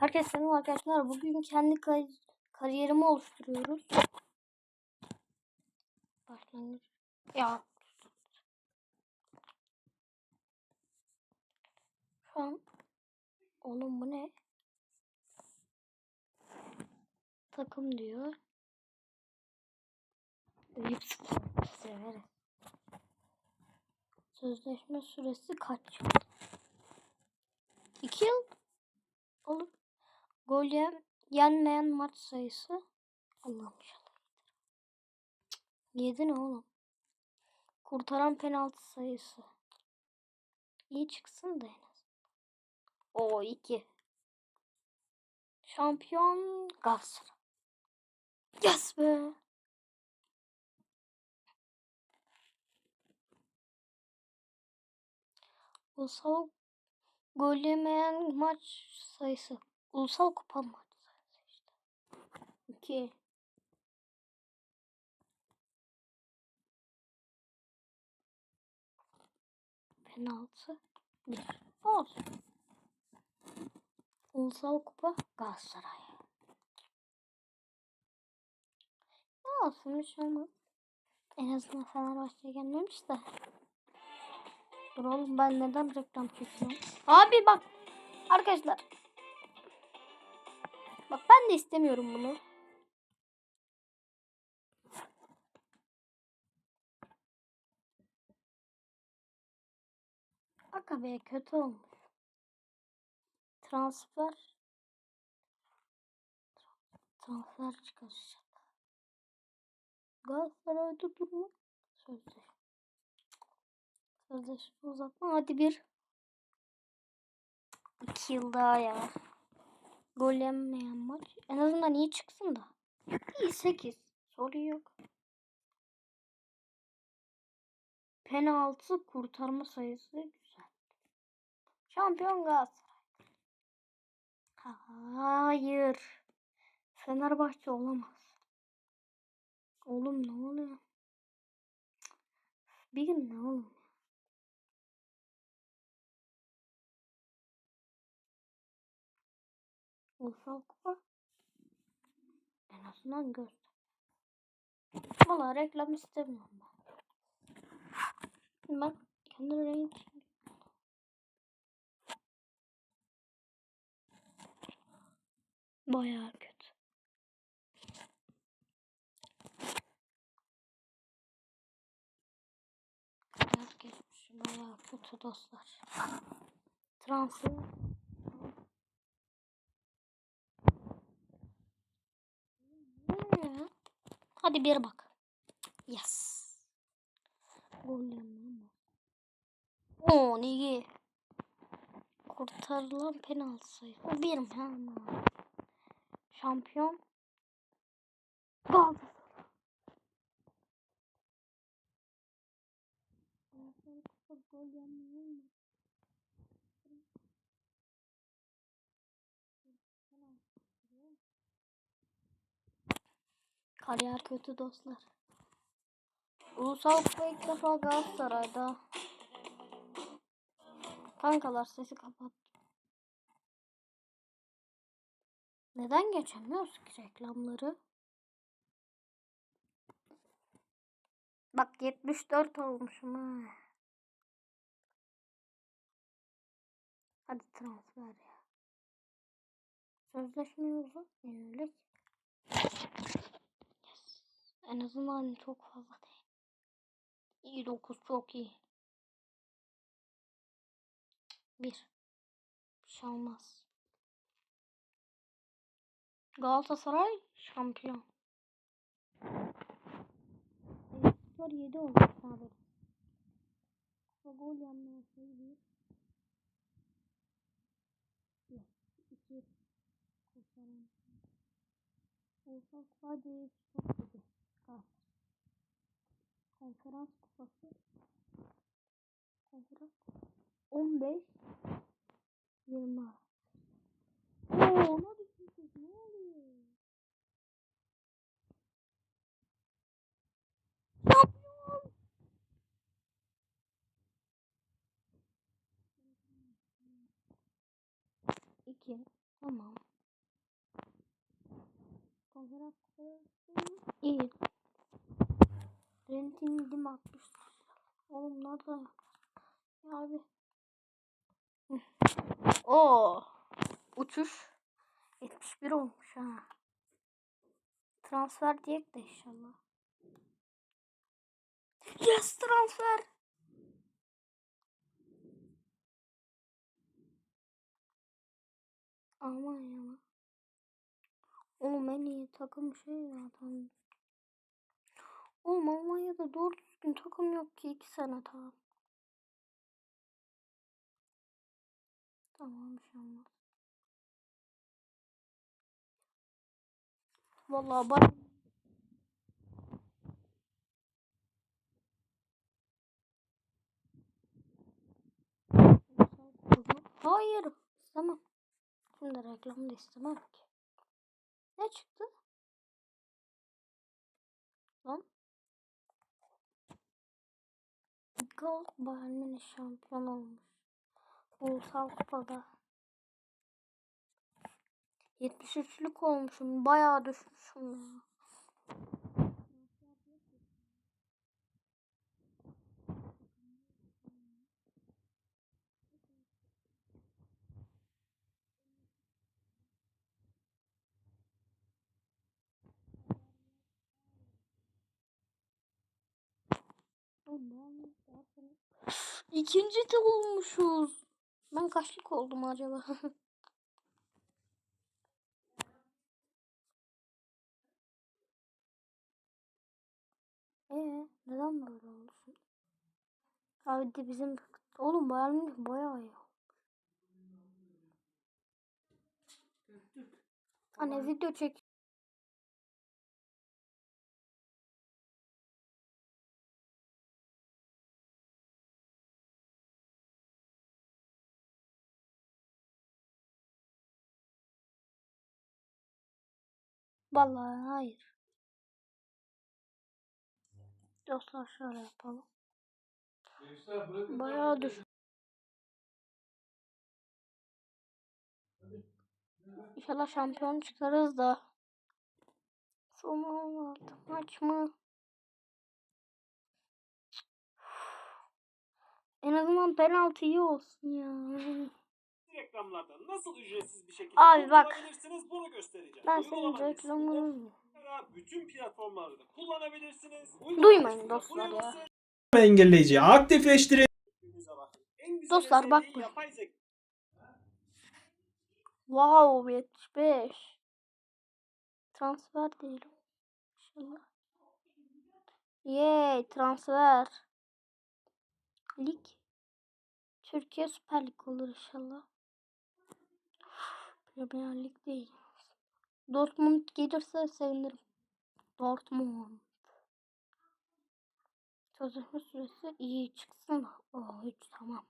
Herkese selam arkadaşlar. Bugün kendi kar- kariyerimi oluşturuyoruz. Başlangıç. Ya. Şu an oğlum bu ne? Takım diyor. Sözleşme süresi kaç yıl? 2 yıl olur. Gol yen- yenmeyen maç sayısı. Allah'ım. 7 ne oğlum? Kurtaran penaltı sayısı. İyi çıksın da en az. O 2. Şampiyon Galatasaray. Yes be. Ulusal gol yemeyen maç sayısı. Ulusal kupa maç sayısı işte. 2. Penaltı. 1. Olsun. Ulusal kupa Galatasaray. Ne olsun bir şey olmaz. En azından Fenerbahçe'ye gelmemiş de. Dur oğlum ben neden reklam çekiyorum? Abi bak. Arkadaşlar. Bak ben de istemiyorum bunu. Aga be kötü olmuş. Transfer. Transfer çıkaracak. Galatasaray'da durma. Sözleşme. Sözleşme uzatma. Hadi bir. İki yıl daha ya. Gol yemeyen maç. En azından iyi çıksın da. İyi 8. Sorun yok. Penaltı kurtarma sayısı güzel. Şampiyon Galatasaray. Hayır. Fenerbahçe olamaz. Oğlum ne oluyor? Bir gün ne oğlum? Ulusal kupa. En azından göster. Valla reklam istemiyorum ben. Bak kendi renk. Bayağı kötü. Geçmiş. Bayağı kötü dostlar. Transfer. Hadi bir bak. Yes. Gol. Oo iyi. Kurtarılan penaltı sayısı. O bir mi? Ha. Şampiyon. Kupa gol mi? Kariyer kötü dostlar. Ulusal Kupa ilk defa Galatasaray'da. Kankalar sesi kapat. Neden geçemiyoruz ki reklamları? Bak 74 olmuşum ha. Hadi transfer ya. Sözleşmeyi uzatmıyor. Yes. En azından çok fazla değil. İyi 9 çok iyi. Bir. Bir şey olmaz. Galatasaray şampiyon. Skor 7 olmuş abi. Gol bir. Yok. İki. Kurtaran. Ulusal Kupa değil. Çok kötü. Galatasaray. Konferans kupası. Konferans 15 20 Oo, ona düşmüşüz. Ne oluyor? İki. Tamam. olarak iyi. Rentin dim atmış. Oğlum nerede ya? Abi. Oo. Uçuş. 71 olmuş ha. Transfer diyek de inşallah. Yes transfer. Aman ya. Oğlum en iyi takım şey zaten. Oğlum Almanya'da doğru düzgün takım yok ki iki sene tamam. Tamam bir şey olmaz. Vallahi bak. Hayır. Tamam. Şimdi reklam da istemem ki. Ne çıktı? Lan. Gol Bayern Münih şampiyon olmuş. Ulusal kupada. 73'lük olmuşum. Bayağı düşmüşüm ya. İkinci de olmuşuz. Ben kaçlık oldum acaba? Ee, neden böyle şimdi? Abi de bizim oğlum Bayern Münih bayağı iyi. Anne video çek. Vallahi hayır. Dostlar şöyle yapalım. Bayağı düş. İnşallah şampiyon çıkarız da. Son 16 maç mı? En azından penaltı iyi olsun ya. Reklamlarda nasıl ücretsiz bir şekilde Abi bak. kullanabilirsiniz bunu göstereceğim. Ben senin reklamını bütün platformlarda kullanabilirsiniz. Duymayın dostlar ya. engelleyici aktifleştirin. Dostlar yapay zeka. Wow 75. Transfer değil. İnşallah. Yay transfer. Lig. Türkiye Süper Lig olur inşallah. Premier Lig değil. Dortmund gelirse sevinirim. Dortmund. Sözleşme süresi iyi çıksın. Oh hiç tamam.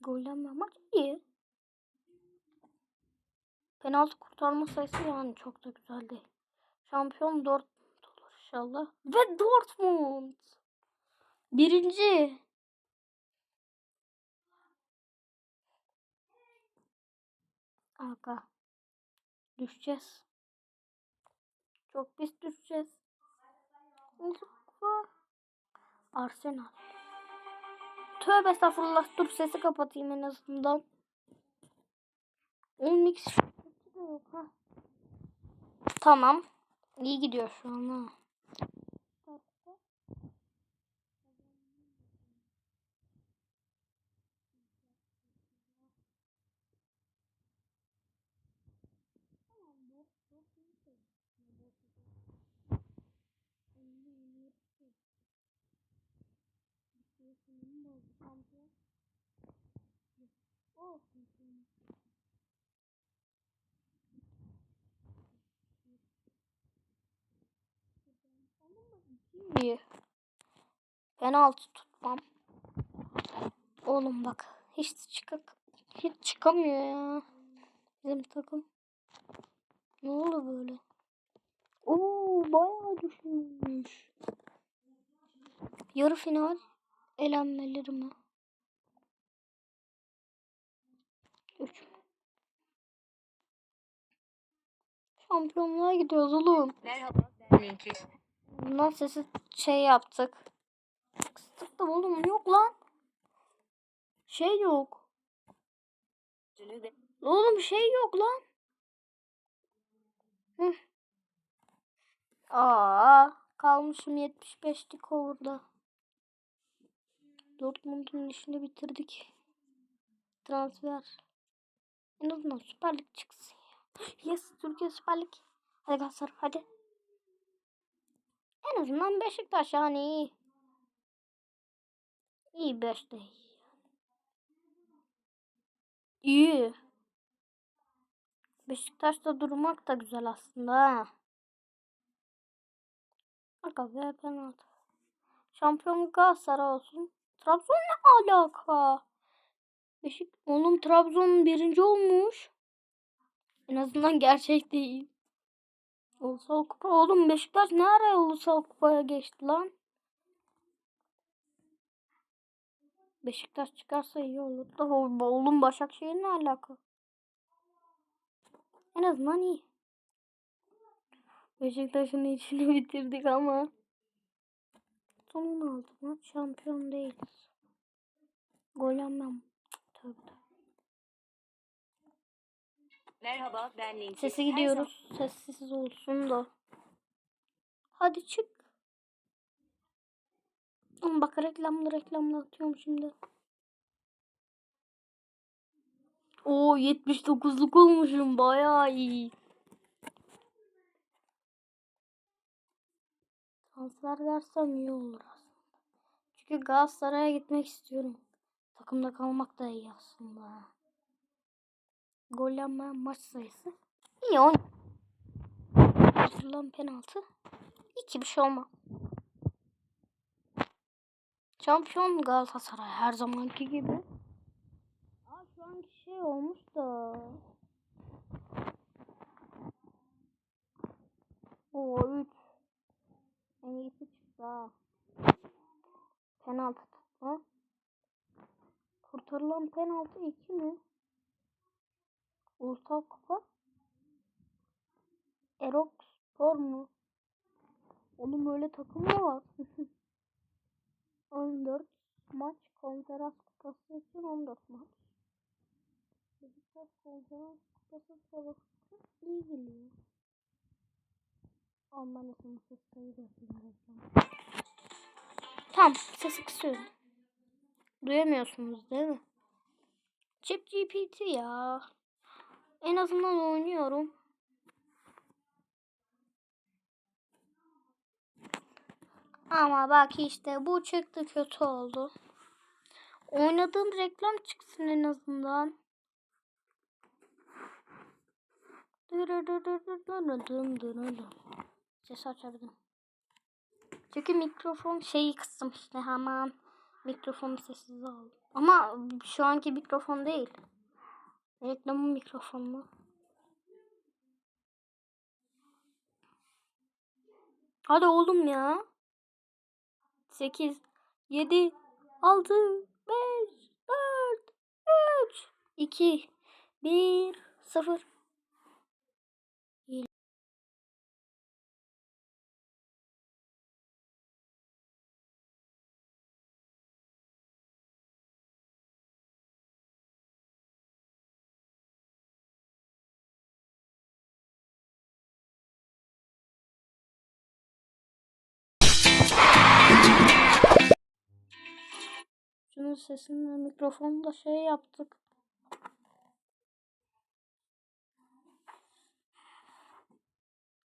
Gollenme maç iyi. Penaltı kurtarma sayısı yani çok da güzel değil. Şampiyon Dortmund olur inşallah. Ve Dortmund. Birinci. Aga. Düşeceğiz. Çok pis düşeceğiz. Arsenal. Tövbe estağfurullah. Dur sesi kapatayım en azından. 12 yok ha. Tamam. İyi gidiyor şu an ha. İyi. Penaltı tutmam. Oğlum bak. Hiç çıkak hiç çıkamıyor ya. Bizim takım. Ne oldu böyle? Oo bayağı düşmüş. Yarı final elenmeleri mi? 3 Şampiyonluğa gidiyoruz oğlum. Merhaba ben. Bundan sesi şey yaptık. Kıstıktım oğlum yok lan. Şey yok. Oğlum şey yok lan. Aa, kalmışım 75'lik orada. Dortmund'un işini bitirdik. Transfer. En azından Süper Lig çıksın ya. Yes, Türkiye Süper Lig. Hadi Galatasaray hadi. En azından Beşiktaş yani iyi. İyi Beşiktaş. İyi. Beşiktaş'ta durmak da güzel aslında ha. Aga be penaltı. Şampiyon Galatasaray olsun. Trabzon ne alaka? Beşik oğlum Trabzon birinci olmuş. En azından gerçek değil. Ulusal kupa oğlum Beşiktaş ne ara ulusal kupaya geçti lan? Beşiktaş çıkarsa iyi olur da oğlum Başakşehir ne alaka? En azından iyi. Beşiktaş'ın içini bitirdik ama son 16 maç şampiyon değiliz. Gol yemem. Tövbe. tövbe. Merhaba ben Linky. Sesi gidiyoruz. Sessiz olsun da. Hadi çık. Ama bak reklamlı reklamlı atıyorum şimdi. Oo 79'luk olmuşum. Bayağı iyi. Transfer dersem iyi olur aslında. Çünkü Galatasaray'a gitmek istiyorum. Takımda kalmak da iyi aslında. Gol yenmeyen maç sayısı. İyi on. Atılan penaltı. İki bir şey olmaz. Şampiyon Galatasaray her zamanki gibi. Aa şu anki şey olmuş da. Oo 3. En iyisi çıktı ha. Penaltı tutma. Kurtarılan penaltı 2 mi? Ulusal Kupa. Erok Spor mu? Oğlum öyle takım mı var? 14 maç konferans kupası için 14 maç. Beşiktaş konferans kupası sırası iyi geliyor. Sonra sesleri de yapayım. Tamam sesi kısıyorum. Duyamıyorsunuz değil mi? Chip GPT ya. En azından oynuyorum. Ama bak işte bu çıktı kötü oldu. Oynadığım reklam çıksın en azından. Ses açabilirim. Çünkü mikrofon şeyi kıstım işte hemen mikrofonu sessiz aldım. Ama şu anki mikrofon değil. Reklamın mikrofonu. Hadi oğlum ya. 8, 7, 6, 5, 4, 3, 2, 1, 0. sesini mikrofonu da şey yaptık.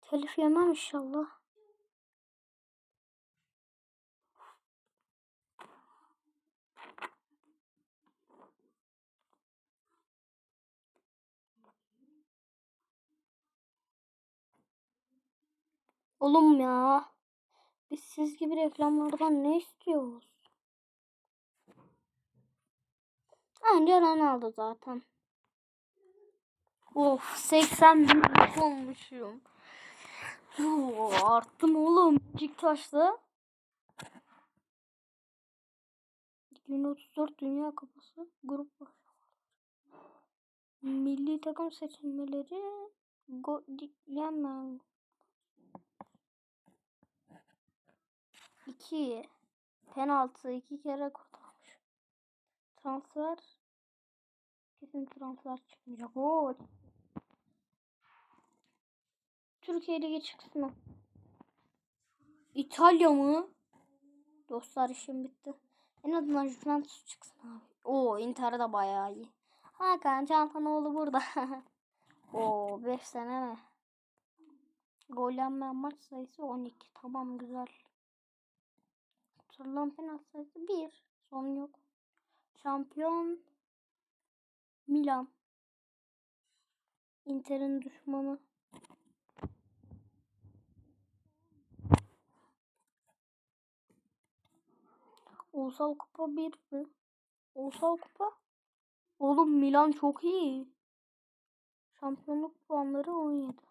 Telif yemem inşallah. Oğlum ya. Biz siz gibi reklamlardan ne istiyoruz? Anca Ronaldo zaten. Of 80 bin olmuşum. Oo, arttım oğlum. Beşiktaş'ta. 2034 Dünya Kupası grup. Milli takım seçilmeleri diklemem. 2 penaltı iki kere kurtarmış. Transfer kesin transfer çıkmayacak. Oo. Türkiye Ligi çıksın o. İtalya mı? Dostlar işim bitti. En azından Juventus çıksın abi. Oo Inter de bayağı iyi. Hakan Çantanoğlu burada. Oo 5 sene mi? Gol yenmeyen maç sayısı 12. Tamam güzel. Tutulan penaltı sayısı 1. Son yok. Şampiyon Milan. Inter'in düşmanı. Ulusal Kupa 1 mi? Ulusal Kupa? Oğlum Milan çok iyi. Şampiyonluk puanları 17.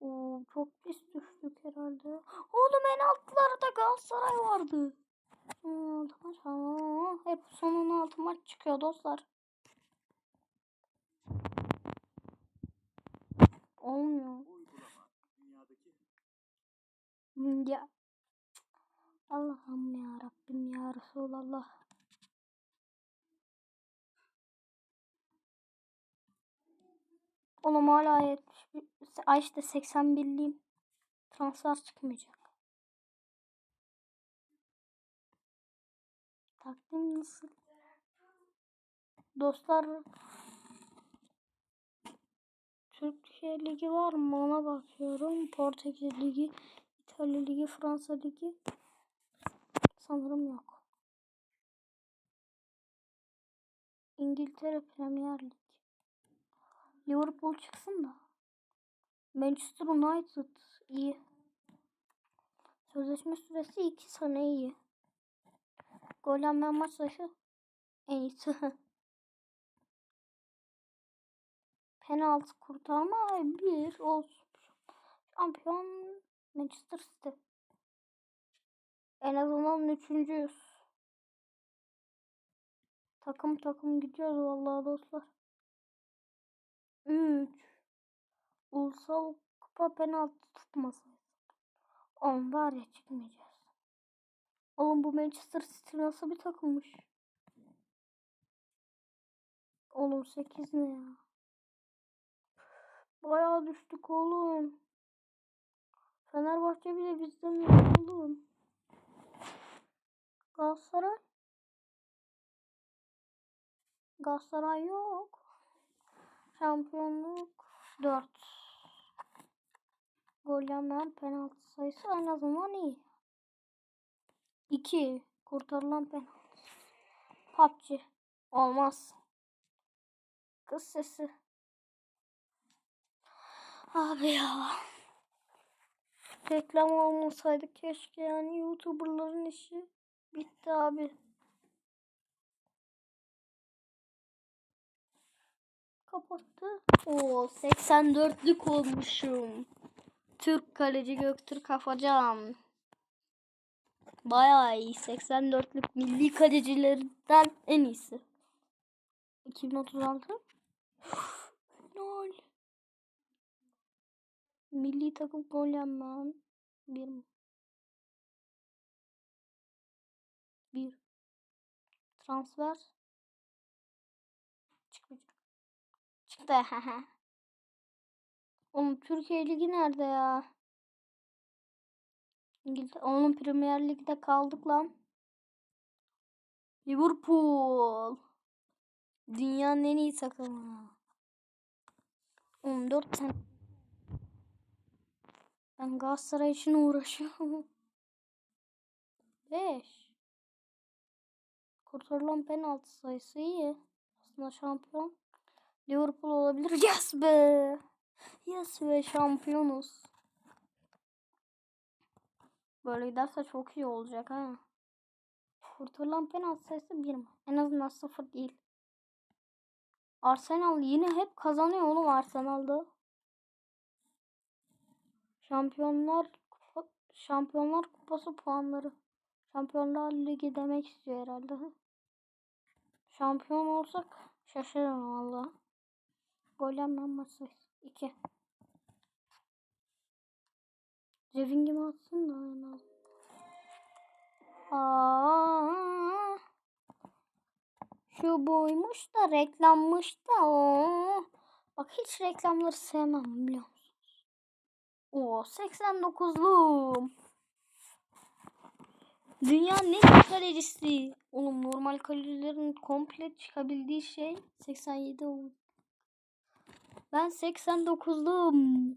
Oo, çok pis düştük herhalde. Oğlum en altlarda Galatasaray vardı. Son. Aa, hep sonun altı maç çıkıyor dostlar. Olmuyor. Hmm, Ya. Allah'ım ya Rabbim ya Resulallah. Oğlum hala 71, ay işte 81'liyim. Transfer çıkmayacak. Takvim nasıl? Dostlar Türkiye Ligi var mı ona bakıyorum. Portekiz Ligi, İtalya Ligi, Fransa Ligi. Sanırım yok. İngiltere Premier Lig. Liverpool çıksın da. Manchester United iyi. Sözleşme süresi 2 sene iyi. Gol yenmeyen maç sayısı en iyisi. Penaltı kurtarma 1 olsun. Şampiyon Manchester City. En azından üçüncüyüz. Takım takım gidiyoruz vallahi dostlar. 3 Ulusal kupa penaltı tutması. On var ya çıkmayacağız. Oğlum bu Manchester City nasıl bir takımmış? Oğlum 8 ne ya? Bayağı düştük oğlum. Fenerbahçe bile bizden iyi oğlum. Galatasaray? Galatasaray yok. Şampiyonluk 4. Gol yemeyen penaltı sayısı en azından iyi. 2. Kurtarılan penaltı. PUBG. Olmaz. Kız sesi. Abi ya. Reklam olmasaydı keşke yani YouTuber'ların işi bitti abi. Kapattı. Oo 84'lük olmuşum. Türk kaleci Göktürk Afacan. Bayağı iyi. 84'lük milli kalecilerden en iyisi. 2036. Lol. Milli takım gol yenmem. Bir mi? Bir. Transfer. Çıkmayacak. Çıktı. Oğlum Türkiye Ligi nerede ya? İngiltere. Onun Premier Lig'de kaldık lan. Liverpool. Dünyanın en iyi takımı. 14 tane. Ben Galatasaray için uğraşıyorum. 5. Kurtarılan penaltı sayısı iyi. Aslında şampiyon. Liverpool olabilir. Yes be. Yes be şampiyonuz. Böyle giderse çok iyi olacak ha. Kurtulan penaltı sayısı 1 mi? En azından 0 değil. Arsenal yine hep kazanıyor oğlum Arsenal'da. Şampiyonlar Kupa, Şampiyonlar Kupası puanları. Şampiyonlar Ligi demek istiyor herhalde. Şampiyon olsak şaşırırım valla. Golem maçı 2. Revingimi atsın da en. Aa, şu buymuş da reklammış da o. Bak hiç reklamları sevmem biliyor musunuz? O 89'lum. Dünyanın en kalecisi. Oğlum normal kalecilerin komple çıkabildiği şey 87 oldu. Ben 89'lum.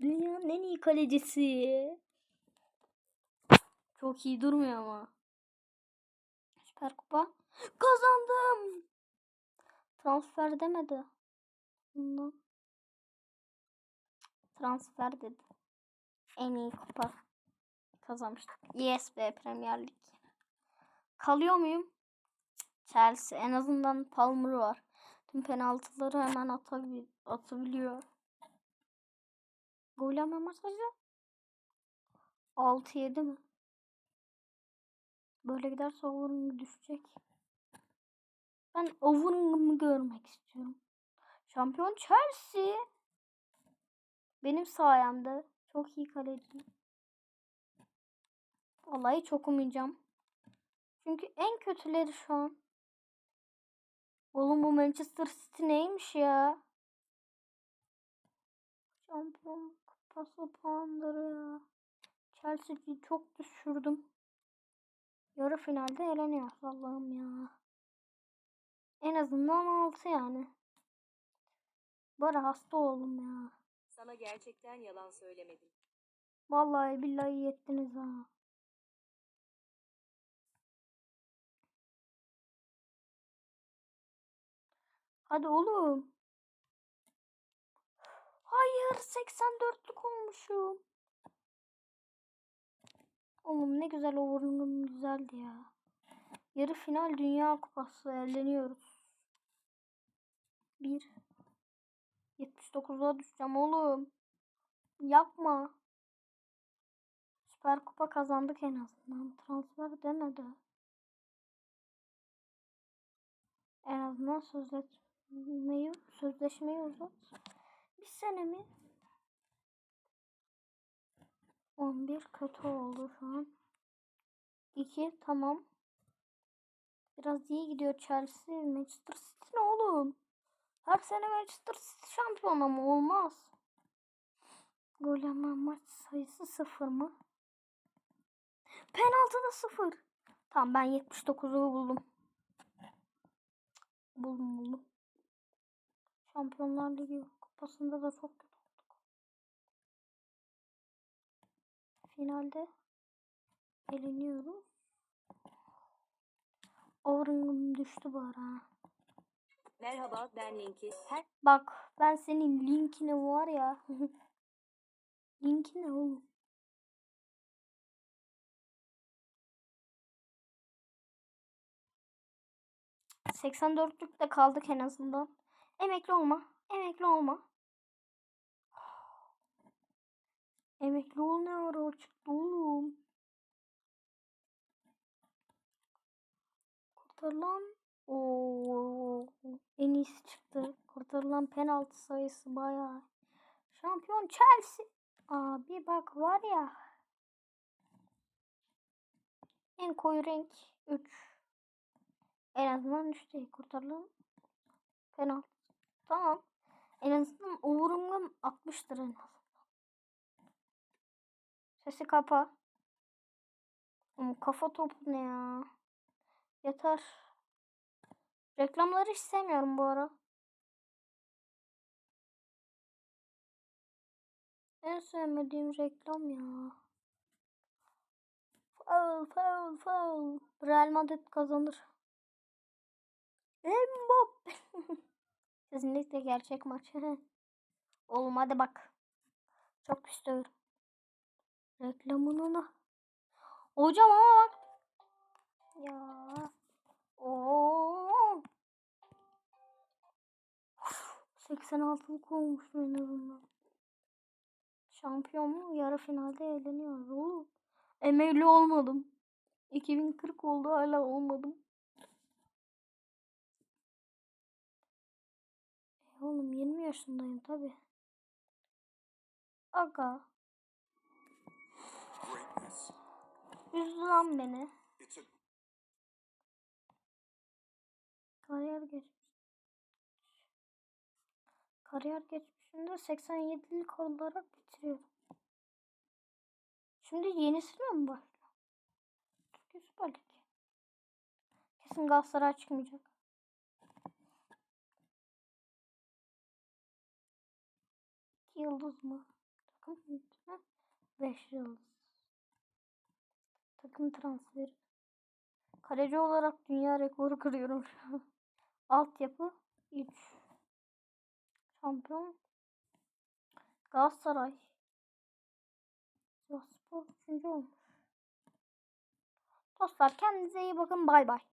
Dünyanın en iyi kalecisi. Çok iyi durmuyor ama. Süper Kupa. Kazandım. Transfer demedi. Bundan. Transfer dedi. En iyi kupa kazanmıştık. Yes be Premier Lig. Kalıyor muyum? Chelsea. En azından Palmer var. Tüm penaltıları hemen atabil atabiliyor. Gol ama masajı. 6-7 mi? Böyle giderse over'ım düşecek. Ben over'ımı görmek istiyorum. Şampiyon Chelsea. Benim sayemde. Çok iyi kaleci. Vallahi çok umuyorum. Çünkü en kötüleri şu an. Oğlum bu Manchester City neymiş ya? Şampiyon kupası puanları ya. Chelsea'yi çok düşürdüm. Yarı finalde eleniyoruz Allah'ım ya. En azından 6 yani. Bari hasta oldum ya. Sana gerçekten yalan söylemedim. Vallahi billahi yettiniz ha. Hadi oğlum. Hayır 84'lük olmuşum. Oğlum ne güzel overlong'um güzeldi ya. Yarı final dünya kupası eğleniyoruz. 1 79'a düşeceğim oğlum. Yapma. Süper Kupa kazandık en azından. Transfer demedi. En azından sözleşmeyi, sözleşmeyi uzat. Bir sene mi? 11 kötü oldu şu an. 2 tamam. Biraz iyi gidiyor Chelsea. Manchester City ne oğlum? Her sene Manchester City şampiyon ama olmaz. Gol ama maç sayısı sıfır mı? Penaltıda sıfır. Tamam ben 79'u buldum. Buldum buldum. Şampiyonlar Ligi kupasında da çok Finalde eleniyoruz. Overing'im düştü bu ara. Merhaba ben Linky. Her Bak ben senin linkini var ya. Linki ne oğlum? Seksen dörtlükte kaldık en azından. Emekli olma. Emekli olma. Emekli ol ne ara çıktı oğlum. Kurtarılan Oo, en iyisi çıktı. Kurtarılan penaltı sayısı bayağı. Şampiyon Chelsea. Abi bak var ya. En koyu renk 3. En azından 3 değil. Kurtarılan penaltı. Tamam. En azından overall'ım 60'tır en azından. Sesi kapa. Kafa topu ne ya? Yeter. Reklamları hiç sevmiyorum bu ara. En sevmediğim reklam ya. Foul, foul, foul. Real Madrid kazanır. Mbappe. Kesinlikle gerçek maç. Oğlum hadi bak. Çok istiyorum. Reklamını. Hocam ama bak. Ya. Oo. 86'lık olmuş en azından. Şampiyon mu? Yarı finalde eğleniyoruz oğlum. Emekli olmadım. 2040 oldu hala olmadım. E oğlum 20 yaşındayım tabi. Aga. Üzdü lan beni. Kariyer geçmiş. Kariyer geçmişinde 87'lik olarak bitiriyorum. Şimdi yenisine mi başlıyor? Türkiye Süper Lig. Kesin Galatasaray çıkmayacak. İki yıldız mı? Takım yönetimi 5 yıldız. Takım transferi. Kaleci olarak dünya rekoru kırıyorum şu an. Altyapı 3. Şampiyon Galatasaray. Sivasspor 3. olmuş. Dostlar kendinize iyi bakın. Bay bay.